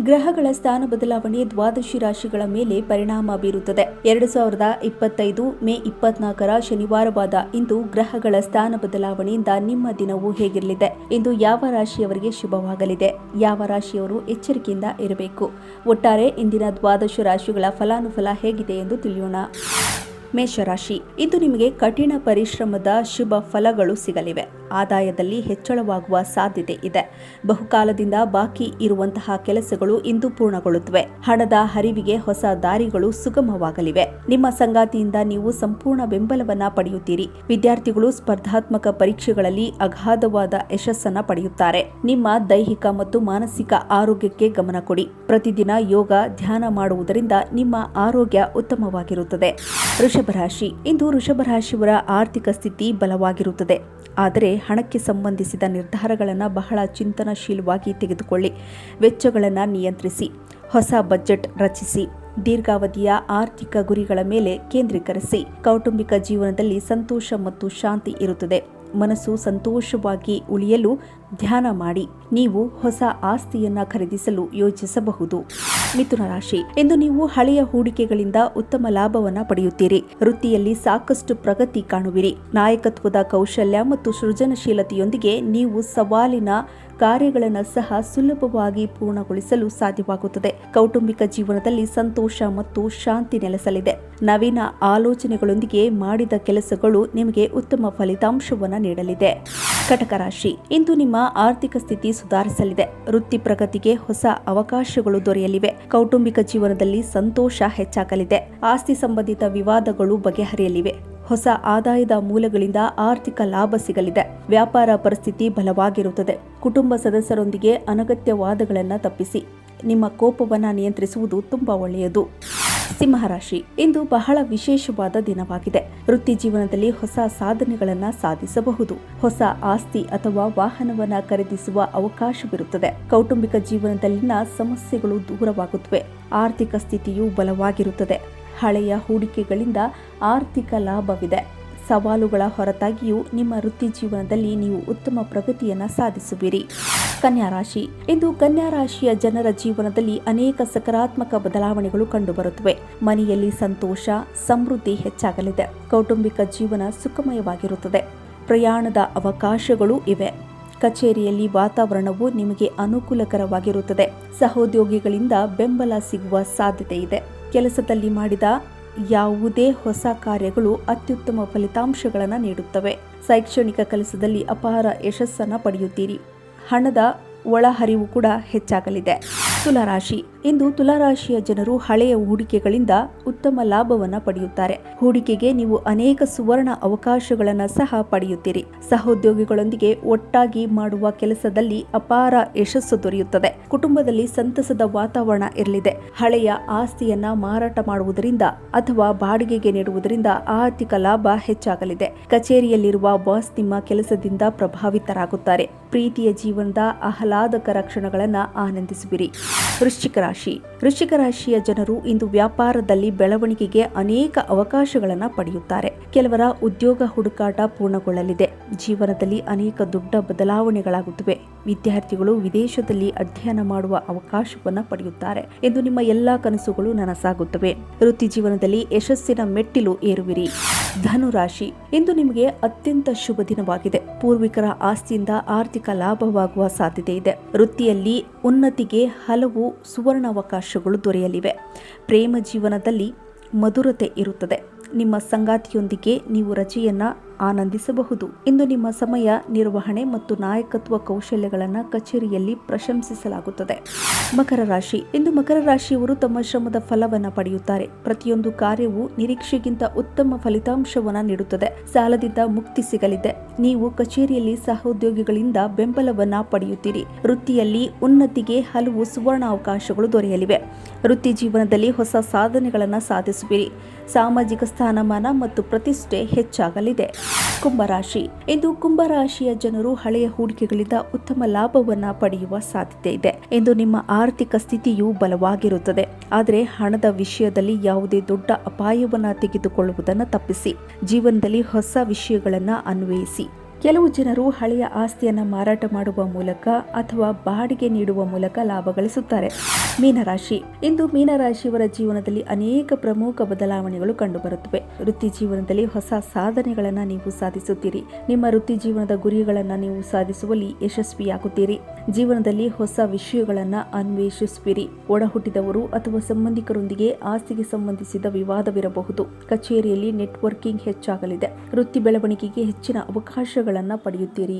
ಗ್ರಹಗಳ ಸ್ಥಾನ ಬದಲಾವಣೆ ದ್ವಾದಶಿ ರಾಶಿಗಳ ಮೇಲೆ ಪರಿಣಾಮ ಬೀರುತ್ತದೆ. ಎರಡು ಸಾವಿರದ ಇಪ್ಪತ್ತೈದು ಮೇ ಇಪ್ಪತ್ನಾಲ್ಕರ ಶನಿವಾರವಾದ ಇಂದು ಗ್ರಹಗಳ ಸ್ಥಾನ ಬದಲಾವಣೆಯಿಂದ ನಿಮ್ಮ ದಿನವು ಹೇಗಿರಲಿದೆ? ಇಂದು ಯಾವ ರಾಶಿಯವರಿಗೆ ಶುಭವಾಗಲಿದೆ? ಯಾವ ರಾಶಿಯವರು ಎಚ್ಚರಿಕೆಯಿಂದ ಇರಬೇಕು? ಒಟ್ಟಾರೆ ಇಂದಿನ ದ್ವಾದಶ ರಾಶಿಗಳ ಫಲಾನುಫಲ ಹೇಗಿದೆ ಎಂದು ತಿಳಿಯೋಣ. ಮೇಷರಾಶಿ. ಇಂದು ನಿಮಗೆ ಕಠಿಣ ಪರಿಶ್ರಮದ ಶುಭ ಫಲಗಳು ಸಿಗಲಿವೆ. ಆದಾಯದಲ್ಲಿ ಹೆಚ್ಚಳವಾಗುವ ಸಾಧ್ಯತೆ ಇದೆ. ಬಹುಕಾಲದಿಂದ ಬಾಕಿ ಇರುವಂತಹ ಕೆಲಸಗಳು ಇಂದು ಪೂರ್ಣಗೊಳ್ಳುತ್ತವೆ. ಹಣದ ಹರಿವಿಗೆ ಹೊಸ ದಾರಿಗಳು ಸುಗಮವಾಗಲಿವೆ. ನಿಮ್ಮ ಸಂಗಾತಿಯಿಂದ ನೀವು ಸಂಪೂರ್ಣ ಬೆಂಬಲವನ್ನ ಪಡೆಯುತ್ತೀರಿ. ವಿದ್ಯಾರ್ಥಿಗಳು ಸ್ಪರ್ಧಾತ್ಮಕ ಪರೀಕ್ಷೆಗಳಲ್ಲಿ ಅಗಾಧವಾದ ಯಶಸ್ಸನ್ನ ಪಡೆಯುತ್ತಾರೆ. ನಿಮ್ಮ ದೈಹಿಕ ಮತ್ತು ಮಾನಸಿಕ ಆರೋಗ್ಯಕ್ಕೆ ಗಮನ ಕೊಡಿ. ಪ್ರತಿದಿನ ಯೋಗ, ಧ್ಯಾನ ಮಾಡುವುದರಿಂದ ನಿಮ್ಮ ಆರೋಗ್ಯ ಉತ್ತಮವಾಗಿರುತ್ತದೆ. ವೃಷಭ ರಾಶಿ. ಇಂದು ವೃಷಭ ರಾಶಿಯವರ ಆರ್ಥಿಕ ಸ್ಥಿತಿ ಬಲವಾಗಿರುತ್ತದೆ. ಆದರೆ ಹಣಕ್ಕೆ ಸಂಬಂಧಿಸಿದ ನಿರ್ಧಾರಗಳನ್ನು ಬಹಳ ಚಿಂತನಶೀಲವಾಗಿ ತೆಗೆದುಕೊಳ್ಳಿ. ವೆಚ್ಚಗಳನ್ನು ನಿಯಂತ್ರಿಸಿ. ಹೊಸ ಬಜೆಟ್ ರಚಿಸಿ. ದೀರ್ಘಾವಧಿಯ ಆರ್ಥಿಕ ಗುರಿಗಳ ಮೇಲೆ ಕೇಂದ್ರೀಕರಿಸಿ. ಕೌಟುಂಬಿಕ ಜೀವನದಲ್ಲಿ ಸಂತೋಷ ಮತ್ತು ಶಾಂತಿ ಇರುತ್ತದೆ. ಮನಸ್ಸು ಸಂತೋಷವಾಗಿ ಉಳಿಯಲು ಧ್ಯಾನ ಮಾಡಿ. ನೀವು ಹೊಸ ಆಸ್ತಿಯನ್ನ ಖರೀದಿಸಲು ಯೋಚಿಸಬಹುದು. ಮಿಥುನ ರಾಶಿ. ಇಂದು ನೀವು ಹಳೆಯ ಹೂಡಿಕೆಗಳಿಂದ ಉತ್ತಮ ಲಾಭವನ್ನ ಪಡೆಯುತ್ತೀರಿ. ವೃತ್ತಿಯಲ್ಲಿ ಸಾಕಷ್ಟು ಪ್ರಗತಿ ಕಾಣುವಿರಿ. ನಾಯಕತ್ವದ ಕೌಶಲ್ಯ ಮತ್ತು ಸೃಜನಶೀಲತೆಯೊಂದಿಗೆ ನೀವು ಸವಾಲಿನ ಕಾರ್ಯಗಳನ್ನು ಸಹ ಸುಲಭವಾಗಿ ಪೂರ್ಣಗೊಳಿಸಲು ಸಾಧ್ಯವಾಗುತ್ತದೆ. ಕೌಟುಂಬಿಕ ಜೀವನದಲ್ಲಿ ಸಂತೋಷ ಮತ್ತು ಶಾಂತಿ ನೆಲೆಸಲಿದೆ. ನವೀನ ಆಲೋಚನೆಗಳೊಂದಿಗೆ ಮಾಡಿದ ಕೆಲಸಗಳು ನಿಮಗೆ ಉತ್ತಮ ಫಲಿತಾಂಶವನ್ನು ನೀಡಲಿದೆ. ಕಟಕ ರಾಶಿ. ಇಂದು ನಿಮ್ಮ ಆರ್ಥಿಕ ಸ್ಥಿತಿ ಸುಧಾರಿಸಲಿದೆ. ವೃತ್ತಿ ಪ್ರಗತಿಗೆ ಹೊಸ ಅವಕಾಶಗಳು ದೊರೆಯಲಿವೆ. ಕೌಟುಂಬಿಕ ಜೀವನದಲ್ಲಿ ಸಂತೋಷ ಹೆಚ್ಚಾಗಲಿದೆ. ಆಸ್ತಿ ಸಂಬಂಧಿತ ವಿವಾದಗಳು ಬಗೆಹರಿಯಲಿವೆ. ಹೊಸ ಆದಾಯದ ಮೂಲಗಳಿಂದ ಆರ್ಥಿಕ ಲಾಭ ಸಿಗಲಿದೆ. ವ್ಯಾಪಾರ ಪರಿಸ್ಥಿತಿ ಬಲವಾಗಿರುತ್ತದೆ. ಕುಟುಂಬ ಸದಸ್ಯರೊಂದಿಗೆ ಅನಗತ್ಯ ವಾದಗಳನ್ನು ತಪ್ಪಿಸಿ. ನಿಮ್ಮ ಕೋಪವನ್ನು ನಿಯಂತ್ರಿಸುವುದು ತುಂಬಾ ಒಳ್ಳೆಯದು. ಸಿಂಹರಾಶಿ. ಇಂದು ಬಹಳ ವಿಶೇಷವಾದ ದಿನವಾಗಿದೆ. ವೃತ್ತಿ ಜೀವನದಲ್ಲಿ ಹೊಸ ಸಾಧನೆಗಳನ್ನು ಸಾಧಿಸಬಹುದು. ಹೊಸ ಆಸ್ತಿ ಅಥವಾ ವಾಹನವನ್ನ ಖರೀದಿಸುವ ಅವಕಾಶವಿರುತ್ತದೆ. ಕೌಟುಂಬಿಕ ಜೀವನದಲ್ಲಿನ ಸಮಸ್ಯೆಗಳು ದೂರವಾಗುತ್ತವೆ. ಆರ್ಥಿಕ ಸ್ಥಿತಿಯು ಬಲವಾಗಿರುತ್ತದೆ. ಹಳೆಯ ಹೂಡಿಕೆಗಳಿಂದ ಆರ್ಥಿಕ ಲಾಭವಿದೆ. ಸವಾಲುಗಳ ಹೊರತಾಗಿಯೂ ನಿಮ್ಮ ವೃತ್ತಿ ಜೀವನದಲ್ಲಿ ನೀವು ಉತ್ತಮ ಪ್ರಗತಿಯನ್ನು ಸಾಧಿಸುವಿರಿ. ಕನ್ಯಾ ರಾಶಿ ಇಂದು ಕನ್ಯಾ ರಾಶಿಯ ಜನರ ಜೀವನದಲ್ಲಿ ಅನೇಕ ಸಕಾರಾತ್ಮಕ ಬದಲಾವಣೆಗಳು ಕಂಡುಬರುತ್ತವೆ. ಮನೆಯಲ್ಲಿ ಸಂತೋಷ, ಸಮೃದ್ಧಿ ಹೆಚ್ಚಾಗಲಿದೆ. ಕೌಟುಂಬಿಕ ಜೀವನ ಸುಖಮಯವಾಗಿರುತ್ತದೆ. ಪ್ರಯಾಣದ ಅವಕಾಶಗಳು ಇವೆ. ಕಚೇರಿಯಲ್ಲಿ ವಾತಾವರಣವು ನಿಮಗೆ ಅನುಕೂಲಕರವಾಗಿರುತ್ತದೆ. ಸಹೋದ್ಯೋಗಿಗಳಿಂದ ಬೆಂಬಲ ಸಿಗುವ ಸಾಧ್ಯತೆ ಇದೆ. ಕೆಲಸದಲ್ಲಿ ಮಾಡಿದ ಯಾವುದೇ ಹೊಸ ಕಾರ್ಯಗಳು ಅತ್ಯುತ್ತಮ ಫಲಿತಾಂಶಗಳನ್ನು ನೀಡುತ್ತವೆ. ಶೈಕ್ಷಣಿಕ ಕೆಲಸದಲ್ಲಿ ಅಪಾರ ಯಶಸ್ಸನ್ನು ಪಡೆಯುತ್ತೀರಿ. ಹಣದ ಒಳಹರಿವು ಕೂಡ ಹೆಚ್ಚಾಗಲಿದೆ. ತುಲಾರಾಶಿ ಇಂದು ತುಲಾರಾಶಿಯ ಜನರು ಹಳೆಯ ಹೂಡಿಕೆಗಳಿಂದ ಉತ್ತಮ ಲಾಭವನ್ನು ಪಡೆಯುತ್ತಾರೆ. ಹೂಡಿಕೆಗೆ ನೀವು ಅನೇಕ ಸುವರ್ಣ ಅವಕಾಶಗಳನ್ನು ಸಹ ಪಡೆಯುತ್ತೀರಿ. ಸಹೋದ್ಯೋಗಿಗಳೊಂದಿಗೆ ಒಟ್ಟಾಗಿ ಮಾಡುವ ಕೆಲಸದಲ್ಲಿ ಅಪಾರ ಯಶಸ್ಸು ದೊರೆಯುತ್ತದೆ. ಕುಟುಂಬದಲ್ಲಿ ಸಂತಸದ ವಾತಾವರಣ ಇರಲಿದೆ. ಹಳೆಯ ಆಸ್ತಿಯನ್ನ ಮಾರಾಟ ಮಾಡುವುದರಿಂದ ಅಥವಾ ಬಾಡಿಗೆಗೆ ನೀಡುವುದರಿಂದ ಆರ್ಥಿಕ ಲಾಭ ಹೆಚ್ಚಾಗಲಿದೆ. ಕಚೇರಿಯಲ್ಲಿರುವ ಬಾಸ್ ನಿಮ್ಮ ಕೆಲಸದಿಂದ ಪ್ರಭಾವಿತರಾಗುತ್ತಾರೆ. ಪ್ರೀತಿಯ ಜೀವನದ ಆಹ್ಲಾದಕರ ಕ್ಷಣಗಳನ್ನು ಆನಂದಿಸುವಿರಿ. ವೃಶ್ಚಿಕ ರಾಶಿ. ವೃಶ್ಚಿಕ ರಾಶಿಯ ಜನರು ಇಂದು ವ್ಯಾಪಾರದಲ್ಲಿ ಬೆಳವಣಿಗೆಗೆ ಅನೇಕ ಅವಕಾಶಗಳನ್ನು ಪಡೆಯುತ್ತಾರೆ. ಕೆಲವರ ಉದ್ಯೋಗ ಹುಡುಕಾಟ ಪೂರ್ಣಗೊಳ್ಳಲಿದೆ. ಜೀವನದಲ್ಲಿ ಅನೇಕ ದೊಡ್ಡ ಬದಲಾವಣೆಗಳಾಗುತ್ತವೆ. ವಿದ್ಯಾರ್ಥಿಗಳು ವಿದೇಶದಲ್ಲಿ ಅಧ್ಯಯನ ಮಾಡುವ ಅವಕಾಶವನ್ನು ಪಡೆಯುತ್ತಾರೆ. ಎಂದು ನಿಮ್ಮ ಎಲ್ಲಾ ಕನಸುಗಳು ನನಸಾಗುತ್ತವೆ. ವೃತ್ತಿ ಜೀವನದಲ್ಲಿ ಯಶಸ್ಸಿನ ಮೆಟ್ಟಿಲು ಏರುವಿರಿ. ಧನು ರಾಶಿ ಇಂದು ನಿಮಗೆ ಅತ್ಯಂತ ಶುಭ ದಿನವಾಗಿದೆ. ಪೂರ್ವಿಕರ ಆಸ್ತಿಯಿಂದ ಆರ್ಥಿಕ ಲಾಭವಾಗುವ ಸಾಧ್ಯತೆ ಇದೆ. ವೃತ್ತಿಯಲ್ಲಿ ಉನ್ನತಿಗೆ ಹಲವು ಸುವರ್ಣಾವಕಾಶಗಳು ದೊರೆಯಲಿವೆ. ಪ್ರೇಮ ಜೀವನದಲ್ಲಿ ಮಧುರತೆ ಇರುತ್ತದೆ. ನಿಮ್ಮ ಸಂಗಾತಿಯೊಂದಿಗೆ ನೀವು ರಜೆಯನ್ನ ಆನಂದಿಸಬಹುದು. ಇಂದು ನಿಮ್ಮ ಸಮಯ, ನಿರ್ವಹಣೆ ಮತ್ತು ನಾಯಕತ್ವ ಕೌಶಲ್ಯಗಳನ್ನು ಕಚೇರಿಯಲ್ಲಿ ಪ್ರಶಂಸಿಸಲಾಗುತ್ತದೆ. ಮಕರ ರಾಶಿ. ಇಂದು ಮಕರ ರಾಶಿಯವರು ತಮ್ಮ ಶ್ರಮದ ಫಲವನ್ನು ಪಡೆಯುತ್ತಾರೆ. ಪ್ರತಿಯೊಂದು ಕಾರ್ಯವು ನಿರೀಕ್ಷೆಗಿಂತ ಉತ್ತಮ ಫಲಿತಾಂಶವನ್ನು ನೀಡುತ್ತದೆ. ಸಾಲದಿಂದ ಮುಕ್ತಿ ಸಿಗಲಿದೆ. ನೀವು ಕಚೇರಿಯಲ್ಲಿ ಸಹೋದ್ಯೋಗಿಗಳಿಂದ ಬೆಂಬಲವನ್ನ ಪಡೆಯುತ್ತೀರಿ. ವೃತ್ತಿಯಲ್ಲಿ ಉನ್ನತಿಗೆ ಹಲವು ಸುವರ್ಣ ಅವಕಾಶಗಳು ದೊರೆಯಲಿವೆ. ವೃತ್ತಿ ಜೀವನದಲ್ಲಿ ಹೊಸ ಸಾಧನೆಗಳನ್ನು ಸಾಧಿಸುವಿರಿ. ಸಾಮಾಜಿಕ ಸ್ಥಾನಮಾನ ಮತ್ತು ಪ್ರತಿಷ್ಠೆ ಹೆಚ್ಚಾಗಲಿದೆ. ಕುಂಭರಾಶಿ. ಇಂದು ಕುಂಭರಾಶಿಯ ಜನರು ಹಳೆಯ ಹೂಡಿಕೆಗಳಿಂದ ಉತ್ತಮ ಲಾಭವನ್ನ ಪಡೆಯುವ ಸಾಧ್ಯತೆ ಇದೆ. ಎಂದು ನಿಮ್ಮ ಆರ್ಥಿಕ ಸ್ಥಿತಿಯು ಬಲವಾಗಿರುತ್ತದೆ. ಆದರೆ ಹಣದ ವಿಷಯದಲ್ಲಿ ಯಾವುದೇ ದೊಡ್ಡ ಅಪಾಯವನ್ನ ತೆಗೆದುಕೊಳ್ಳುವುದನ್ನು ತಪ್ಪಿಸಿ. ಜೀವನದಲ್ಲಿ ಹೊಸ ವಿಷಯಗಳನ್ನ ಅನ್ವಯಿಸಿ. ಕೆಲವು ಜನರು ಹಳೆಯ ಆಸ್ತಿಯನ್ನ ಮಾರಾಟ ಮಾಡುವ ಮೂಲಕ ಅಥವಾ ಬಾಡಿಗೆ ನೀಡುವ ಮೂಲಕ ಲಾಭ ಗಳಿಸುತ್ತಾರೆ. ಮೀನರಾಶಿ. ಇಂದು ಮೀನರಾಶಿಯವರ ಜೀವನದಲ್ಲಿ ಅನೇಕ ಪ್ರಮುಖ ಬದಲಾವಣೆಗಳು ಕಂಡುಬರುತ್ತವೆ. ವೃತ್ತಿ ಜೀವನದಲ್ಲಿ ಹೊಸ ಸಾಧನೆಗಳನ್ನು ನೀವು ಸಾಧಿಸುತ್ತೀರಿ. ನಿಮ್ಮ ವೃತ್ತಿ ಜೀವನದ ಗುರಿಗಳನ್ನು ನೀವು ಸಾಧಿಸುವಲ್ಲಿ ಯಶಸ್ವಿಯಾಗುತ್ತೀರಿ. ಜೀವನದಲ್ಲಿ ಹೊಸ ವಿಷಯಗಳನ್ನು ಅನ್ವೇಷಿಸುವಿರಿ. ಒಡಹುಟ್ಟಿದವರು ಅಥವಾ ಸಂಬಂಧಿಕರೊಂದಿಗೆ ಆಸ್ತಿಗೆ ಸಂಬಂಧಿಸಿದ ವಿವಾದವಿರಬಹುದು. ಕಚೇರಿಯಲ್ಲಿ ನೆಟ್ವರ್ಕಿಂಗ್ ಹೆಚ್ಚಾಗಲಿದೆ. ವೃತ್ತಿ ಬೆಳವಣಿಗೆಗೆ ಹೆಚ್ಚಿನ ಅವಕಾಶಗಳನ್ನ ಪಡೆಯುತ್ತೀರಿ.